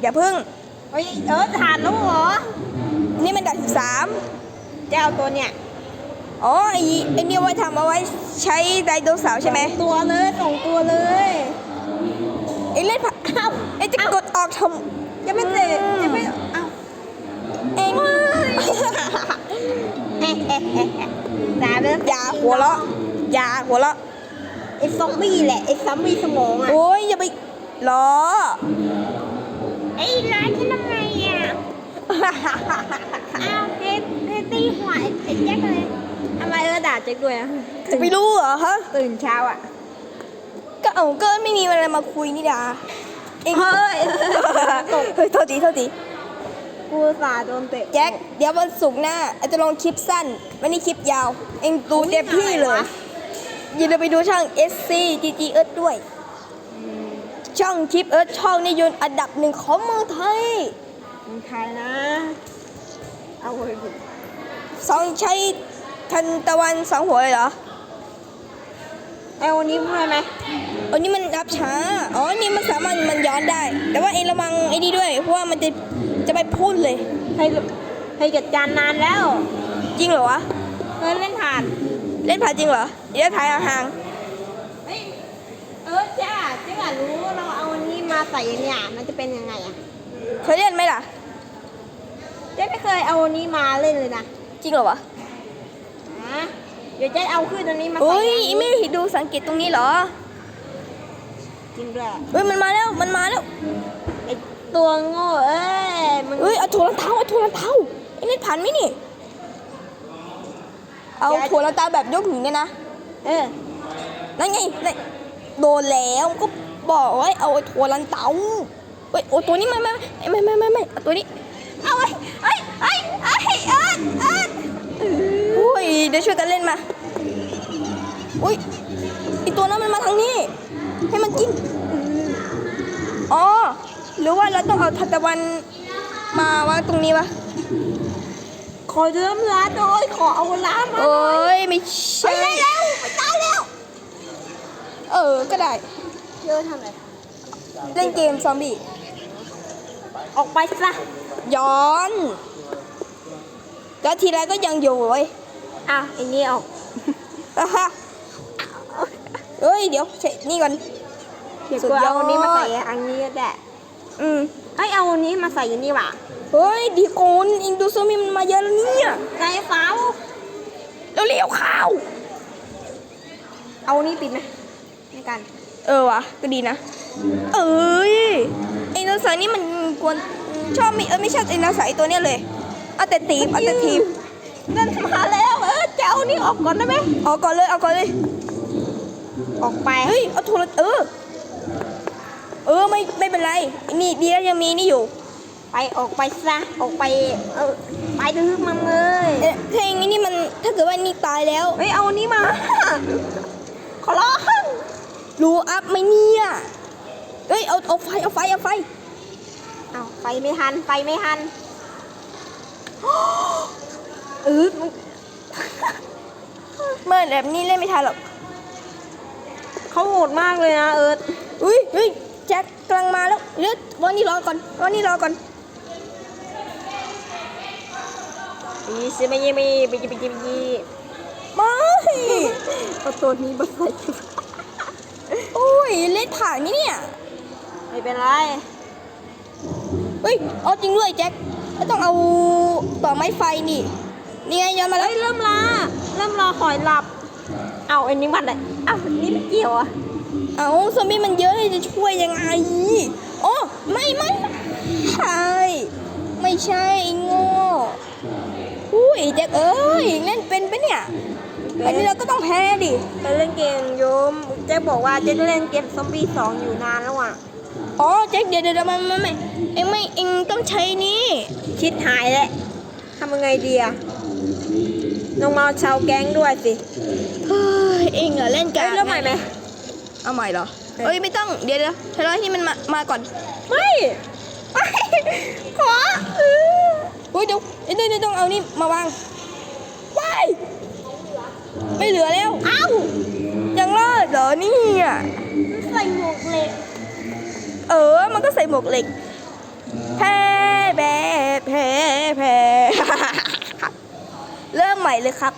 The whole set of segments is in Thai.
อย่าพึ่งเฮ้ยเออทานแล้วเหรอ นี่มันดับสิบสามจะเอาตัวเนี่ย อ๋อไอ้ไอ้เนี่ยไว้ทำเอาไว้ใช้ไดโนเสาร์ใช่ไหมตัวเลยสองตัวเลยไอ้เล่นผักอ้าวไอ้จะกดออกทจะไม่เตะจะไม่อ้าวำเองเฮ้เฮ้เฮ้เฮ้ตายไปแล้วอย่าหัวเราะอย่าหัวเราะไอ้ซอมบี้แหละไอ้ซอมบี้สมองอะโอ้ยอย่าไปล้อไอ้ร้านที่ทำไงอะ อ้าวเฮเฮตีหัวไอ้แจ็คเลยทำไมเออด่าแจ็คด้วยอะจะไปรู้เหรอฮะ ตื่นเช้าอะ ก็เอาก็ไม่มีอะไรมาคุยนี่ดาเองเฮ้ยเฮ้ยโทษทีโทษทีกูสาโดนเตะแจ็คเดี๋ยววันศุกร์หน้าอาจจะลงคลิปสั้นวันนี้คลิปยาว เองดูเต็มที่เลย อย่าลืมไปดูช่อง SC GG เอิร์ดด้วย ช่องคลิปเอิร์ดช่องนิยนอันดับหนึ่งของเมืองไทย มึงใครนะ เอาไว้ดูสองใช้ทันตะวันสองหัวเลยเหรอไอ้วันนี้พูดได้ไหมอันนี้มันรับช้า อ๋อ นี่มันสามารถมันย้อนได้ แต่ว่าเองระวังไอ้นี่ด้วย เพราะว่ามันจะจะไปพุ่นเลย ให้ให้จัดการนานแล้ว จริงเหรอวะเล่นเล่นผ่าน เล่นผ่านจริงเหรอเดี๋ยวถ่ายห่างเฮ้ยเออจ้าจ้าอยากรู้ เราเอาอันนี้มาใส่เนี่ย มันจะเป็นยังไงอะๆเคยเล่นไหมล่ะ เจ๊ไม่เคยเอาอันนี้มาเล่นเลยนะจริงเหรอวะฮะเดี๋ยวเจ๊เอาขึ้นอันนี้มาใส่เฮ้ยอันนี้ไม่เห็นดูสังเกตตรงนี้เหรอจริงด้วยเฮ้ยมันมาแล้วมันมาแล้วไอ้ตัวโง่เอ้ยมันเฮ้ยเอาถั่วลันเท้าเอาถั่วลันเท้าไอ้นี่ผ่านไหมนี่ เอาถั่วลันเท้าแบบยกหนีเนี่ยนะเออนั่นไงนั่นโดนแล้วก็บอกไว้เอาไอ้ถั่วลันเตาเฮ้ยโอ้ตัวนี้ไม่ไม่ไม่ไม่ไม่ไม่เอาตัวนี้ เอาไว้เอ้ยเอ้ยเอ้ยเอิดเอิดอุ้ยเดี๋ยวช่วยกันเล่นมา อุ้ยไอตัวนั้นมันมาทางนี้ ให้มันกิน อ๋อ หรือว่าเราต้องเอาทันตะวันมาวางตรงนี้วะ ขอเริ่มร้านโอ้ยขอเอาล้านมาโอ้ยไม่ไปใช่ ได้แล้วไปตายแล้วเออ ก็ได้ เยอะทำอะไรเล่นเกมซอมบี้ ออกไปซะ ย้อน แล้วทีไรก็ยังอยู่เว้ยอะไอ้นี่ออกอะฮะเฮ้ย เดี๋ยวใช่นี่ก่อน เดี๋ยวสุดกูยอดเอาอันนี้มาใส่อันนี้ก็ได้อืมให้เอาอันนี้มาใส่อันนี้ว่ะเฮ้ย ดีโคนอินดูโซมีมันมาเยอะแล้วเนี่ยไงสาวแล้วเลี้ยวข้าว เอาอันนี้ปิดไหมในกันเออวะก็ดีนะ เอ้ยไอ้นสานี่มันกวน ชอบไม่เออไม่ชอบไอ้นสาไอ้ตัวเนี้ยเลยเอาแต่ตีบเอาแต่ทีบนั่นมาแล้วเออจะเอาอันนี้ออกก่อนได้ไหมเอาก่อนเลยเอาก่อนเลย ออกไปเฮ้ยเอาโทรเออ เออไม่ไม่เป็นไรไอ้นี่ดีแล้วยังมีนี่อยู่ ไปออกไปซะออกไปเออไปดื้อมันเลยเอ๊ะเพลงนี้นี่มันถ้าเกิดว่านี่ตายแล้วเฮ้ยเอาอันนี้มา ขอร้องรู้อัพไหมเนี่ยเอ้ยเอาเอาไฟเอาไฟเอาไฟ เอาไปไม่ทันไปไม่ทันเออมึงเมื่อแบบนี้เล่นไม่ทันหรอกเขาโหดมากเลยนะเอิร์ธอุ้ยเฮ้ยแจ็คกำลังมาแล้วเดี๋ยววันนี้รอก่อนวันนี้รอก่อนปีซิไม่ยี่มีปีจีปีจีปีจีไม่เอาตัวนี้มาใส่โอ้ยเล่นผ่านนี่เนี่ย ไม่เป็นไร เฮ้ยเอาจริงด้วยแจ็คก็ต้องเอาต่อไม้ไฟนี่ นี่ไงย้อนมาแล้เฮ้วยเริ่มลาเริ่มรอหอยหลับ เอาอันนี้มันเลยเอาอันนี้ไม่เกี่ยวอะเอาซอมบี้มันเยอะเลยจะช่วยยังไงโอ้ไม่ไม่ใช่ไม่ใช่ไอ้โง่อุ้ยแจ็คเอ้ยเล่นเป็นปะเนี่ยอันนี้เราก็ต้องแพ้ดิไปเล่นเกมโยมเจ๊บอกว่าเจ๊เล่นเกมซอมบี้สองอยู่นานแล้วอะ อ๋อแจ็คเดี๋ยวเดี๋ยวมันมันไม่เอ็งไม่เอ็งต้องใช้นี่คิดหายแล้วทำยังไงดีอะลงมาเอาชาวแก๊งด้วยสิเฮ้ยเอ็งอะเล่นกัเอ้นยเริ่มใหม่ไหมเอาใหม่เหรอเออเอ้ยไม่ต้องเดี๋ยวเดี๋ยวเธอรอให้มันมามาก่อน ไม่ไม่ขอเออเฮ้ยเดี๋ยวเดี๋ยวเดี๋ยวต้องเอานี่มาวางว้ายไม่เหลือแล้ว เอ้ายังรอดเหรอเนี่ยใส่หมวกเหล็กเออมัน ก็ใส่หมวกเหล็ก แพ้แพ้แพ้แพ้เริ่มใหม่เลยครับ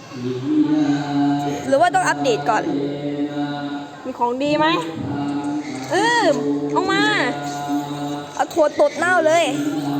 หรือว่าต้องอัปเดตก่อน มีของดีไหมเออเอามา เอาถั่วตดเน่าเลยเ